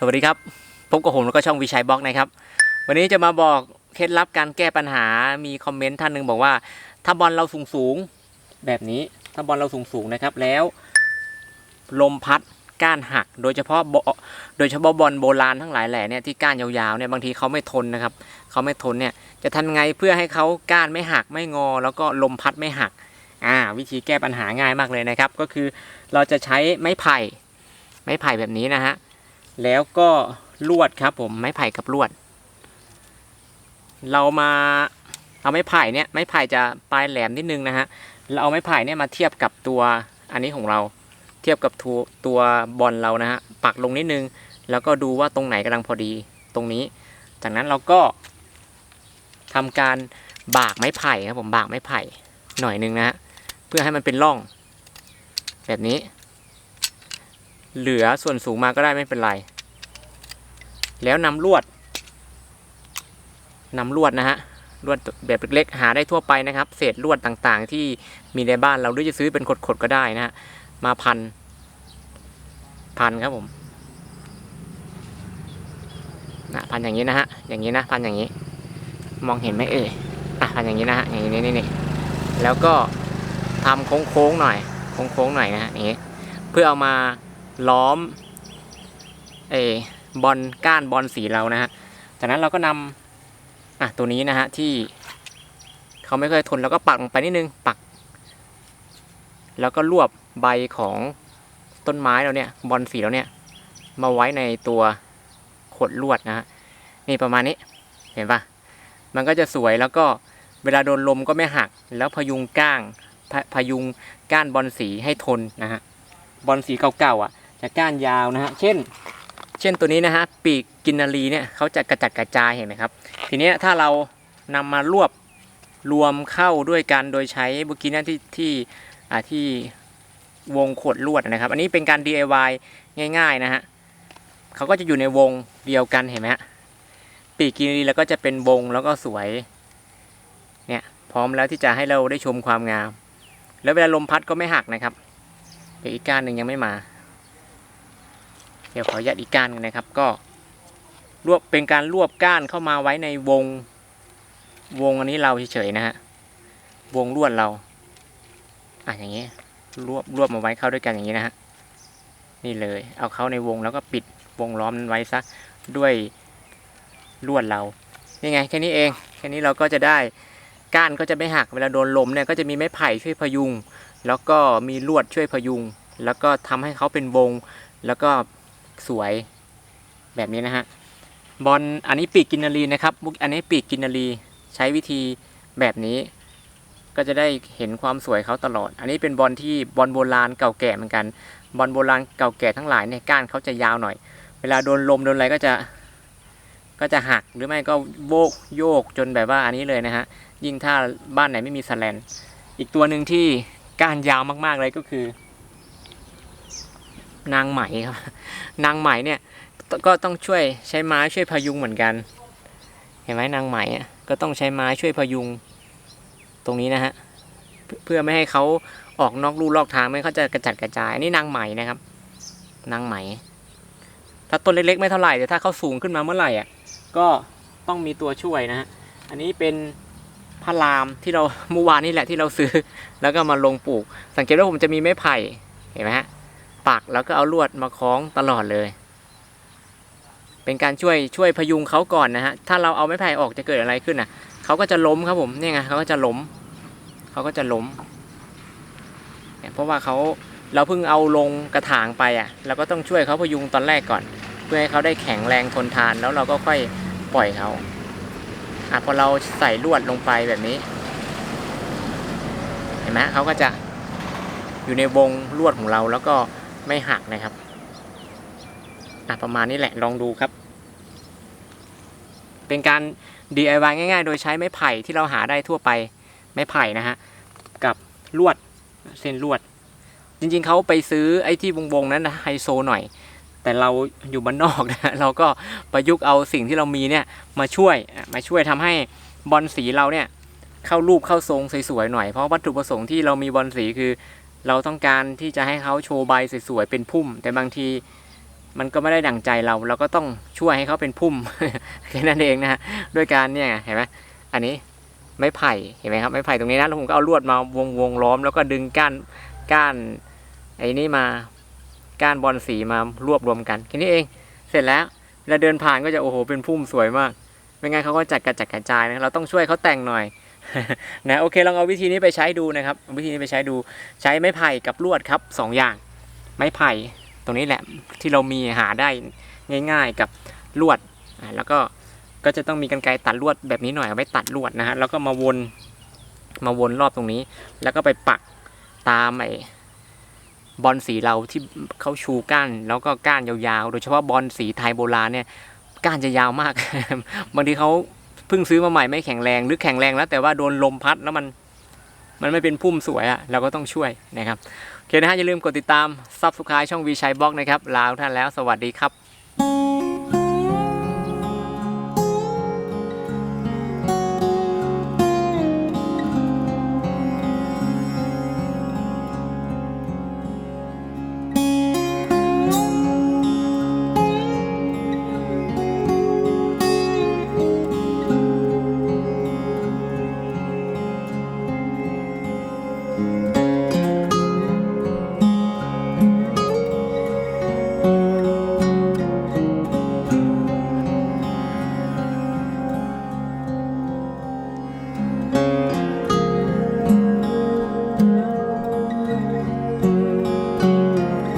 สวัสดีครับพบกับผมแล้วก็ช่องวิชัยบล็อกนะครับ วันนี้จะมาบอกเคล็ดลับการแก้ปัญหามีคอมเมนต์ท่านหนึ่งบอกว่า ถ้าบอลเราสูงสูงแบบนี้ ถ้าบอลเราสูงสูงนะครับ แล้ว ลมพัดก้านหัก โดยเฉพาะโดยเฉพาะบอลโบราณทั้งหลายแหล่เนี่ยที่ก้านยาวๆเนี่ยบางทีเขาไม่ทนนะครับเขาไม่ทนเนี่ยจะทำไงเพื่อให้เขาก้านไม่หักไม่งอ แล้วก็ลมพัดไม่หักอ่าวิธีแก้ปัญหาง่ายมากเลยนะครับ ก็คือเราจะใช้ไม้ไผ่ไม้ไผ่แบบนี้นะฮะ แล้วก็ลวดครับผมไม้ไผ่กับลวด เรามาเอาไม้ไผ่เนี่ยไม้ไผ่จะปลายแหลมนิดนึงนะฮะเราเอาไม้ไผ่เนี่ยมาเทียบกับตัวอันนี้ของเราเทียบกับตัวบอลเรานะฮะปักลงนิดนึง แล้วก็ดูว่าตรงไหนกำลังพอดีตรงนี้ จากนั้นเราก็ทำการบากไม้ไผ่ครับผมบากไม้ไผ่หน่อยนึงนะฮะเพื่อให้มันเป็นร่อง แบบนี้ เหลือส่วนสูงมาก็ได้ไม่เป็นไร แล้วนำลวดนำลวดนะฮะลวดแบบเล็กๆ หาได้ทั่วไปนะครับ เศษลวดต่างๆ ที่มีในบ้านเราหรือจะซื้อเป็นขดๆก็ได้นะฮะมาพัน พันครับผมนะพันอย่างนี้นะฮะอย่างนี้นะพันอย่างนี้ มองเห็นไหมเอ่ยอะพันอย่างนี้นะฮะอย่างนี้นี่นี่แล้วก็ทำโค้งๆหน่อยโค้งๆหน่อยนะฮะอย่างนี้ เพื่อเอามาล้อมเออ บอลก้านบอลสีเรานะฮะจากนั้นเราก็นำอะตัวนี้นะฮะที่เขาไม่เคยทนเราก็ปักลงไปนิดนึงปัก แล้วก็รวบใบของต้นไม้เราเนี่ยบอลสีเราเนี่ยมาไว้ในตัวขดลวดนะฮะนี่ประมาณนี้เห็นปะมันก็จะสวยแล้วก็เวลาโดนลมก็ไม่หัก แล้วพยุงก้างพพยุงก้านบอลสีให้ทนนะฮะบอลสีเก่าๆอะจะก้านยาวนะฮะเช่น เช่นตัวนี้นะฮะปีกกินนารีเนี่ยเขาจะกระจัดกระจายเห็นไหมครับ ทีนี้ถ้าเรานำมารวบรวมเข้าด้วยกันโดยใช้บุกินะที่ที่อ่าที่วงขดลวดนะครับ อันนี้เป็นการ DIY ง่าย ๆนะฮะเขาก็จะอยู่ในวงเดียวกันเห็นไหมฮะปีกกินนารีแล้วก็จะเป็นวงแล้วก็สวยเนี่ยพร้อมแล้วที่จะให้เราได้ชมความงาม แล้วเวลาลมพัดก็ไม่หักนะครับเดี๋ยวอีกก้านหนึ่งยังไม่มา เดี๋ยวขออนุญาตอีกก้านหนึงนะครับ ก็รวบเป็นการรวบก้านเข้ามาไว้ในวง วงอันนี้เราเฉยๆนะฮะวงลวดเราอะอย่างนี้รวบรวบมาไว้เข้าด้วยกันอย่างนี้นะฮะนี่เลยเอาเข้าในวงแล้วก็ปิดวงล้อมนั้นไว้ซะด้วยลวดเรานี่ไงแค่นี้เองแค่นี้เราก็จะได้ก้านก็จะไม่หักเวลาโดนลมเนี่ยก็จะมีไม้ไผ่ช่วยพยุง แล้วก็มีลวดช่วยพยุง แล้วก็ทำให้เขาเป็นวง แล้วก็ สวยแบบนี้นะฮะบอลอันนี้ปีกกินนารีนะครับมุกอันนี้ปีกกินนารีใช้วิธีแบบนี้ ก็จะได้เห็นความสวยเขาตลอด อันนี้เป็นบอลที่บอลโบราณเก่าแก่เหมือนกัน บอลโบราณเก่าแก่ทั้งหลายเนี่ยก้านเขาจะยาวหน่อย เวลาโดนลมโดนอะไรก็จะก็จะหักหรือไม่ก็โบกโยกจนแบบว่าอันนี้เลยนะฮะยิ่งถ้าบ้านไหนไม่มีสแลน อีกตัวหนึ่งที่ก้านยาวมากๆเลยก็คือ นางไหมครับ นางไหมเนี่ยก็ต้องช่วยใช้ไม้ช่วยพยุงเหมือนกัน เห็นไหมนางไหม่ก็ต้องใช้ไม้ช่วยพยุงตรงนี้นะฮะเพื่อไม่ให้เขาออกนอกลู่ลอกทางไม่เขาจะกระจัดกระจายนนี่นางไหมนะครับ นางไหม ถ้าต้นเล็กๆไม่เท่าไหร่แต่ถ้าเขาสูงขึ้นมาเมื่อไหร่อะก็ต้องมีตัวช่วยนะฮะอันนี้เป็นพระรามที่เราเมื่อวานนี่แหละที่เราซื้อ แล้วก็มาลงปลูก สังเกตว่าผมจะมีไม้ไผ่เห็นไหมฮะ ปักแล้วก็เอาลวดมาคล้องตลอดเลย เป็นการช่วยช่วยพยุงเขาก่อนนะฮะ ถ้าเราเอาไม้ไผ่ออกจะเกิดอะไรขึ้นอะเขาก็จะล้มครับผมเนี่ยไงเขาก็จะล้มเขาก็จะล้มเพราะว่าเขาเราเพิ่งเอาลงกระถางไปอะเราก็ต้องช่วยเขาพยุงตอนแรกก่อน เพื่อให้เขาได้แข็งแรงทนทานแล้วเราก็ค่อยปล่อยเขาอะพอเราใส่ลวดลงไปแบบนี้ เห็นไหมเขาก็จะอยู่ในวงลวดของเราแล้วก็ ไม่หักนะครับอะประมาณนี้แหละลองดูครับ เป็นการ DIY ง่าย ๆ โดยใช้ไม้ไผ่ที่เราหาได้ทั่วไปไม้ไผ่นะฮะกับลวดเส้นลวด จริงๆเขาไปซื้อไอ้ที่วงๆนั้นนะไฮโซหน่อย แต่เราอยู่บ้านนอกนะเราก็ประยุกต์เอาสิ่งที่เรามีเนี่ยมาช่วยมาช่วยทำให้บอลสีเราเนี่ยเข้ารูปเข้าทรงสวยๆหน่อยเพราะวัตถุประสงค์ที่เรามีบอลสีคือ เราต้องการที่จะให้เขาโชว์ใบสวยๆเป็นพุ่ม แต่บางทีมันก็ไม่ได้ดั่งใจเรา เราก็ต้องช่วยให้เขาเป็นพุ่มแค่นั้นเองนะฮะด้วยการเนี่ยเห็นไหมอันนี้ไม้ไผ่เห็นไหมครับไม้ไผ่ตรงนี้นะแล้วผมก็เอาลวดมาวงวงล้อม แล้วก็ดึงก้านก้านไอ้นี่มาก้านบอลสีมารวบรวมกันแค่นี้เอง เสร็จแล้วเวลาเดินผ่านก็จะโอ้โหเป็นพุ่มสวยมากไม่งั้นเขาก็จัดกระจัดกระจายนะเราต้องช่วยเขาแต่งหน่อย นะโอเคลองเอาวิธีนี้ไปใช้ดูนะครับวิธีนี้ไปใช้ดูใช้ไม้ไผ่กับลวดครับสองอย่าง ไม้ไผ่ตรงนี้แหละที่เรามีหาได้ง่าย ๆกับลวดแล้วก็ก็จะต้องมีกันไกรตัดลวดแบบนี้หน่อยเอาไว้ตัดลวดนะฮะแล้วก็มาวนมาวนรอบตรงนี้ แล้วก็ไปปักตามไอ้บอลสีเราที่เขาชูก้านแล้วก็ก้านยาวๆ โดยเฉพาะบอลสีไทยโบราณเนี่ยก้านจะยาวมาก บางทีเขา เพิ่งซื้อมาใหม่ไม่แข็งแรงหรือแข็งแรงแล้ว แต่ว่าโดนลมพัดแล้วมันมันไม่เป็นพุ่มสวยอะเราก็ต้องช่วยนะครับโอเคนะฮะอย่าลืมกดติดตามซับสไครต์ช่องวีชัยบล็อกนะครับลาทุกท่านแล้วสวัสดีครับ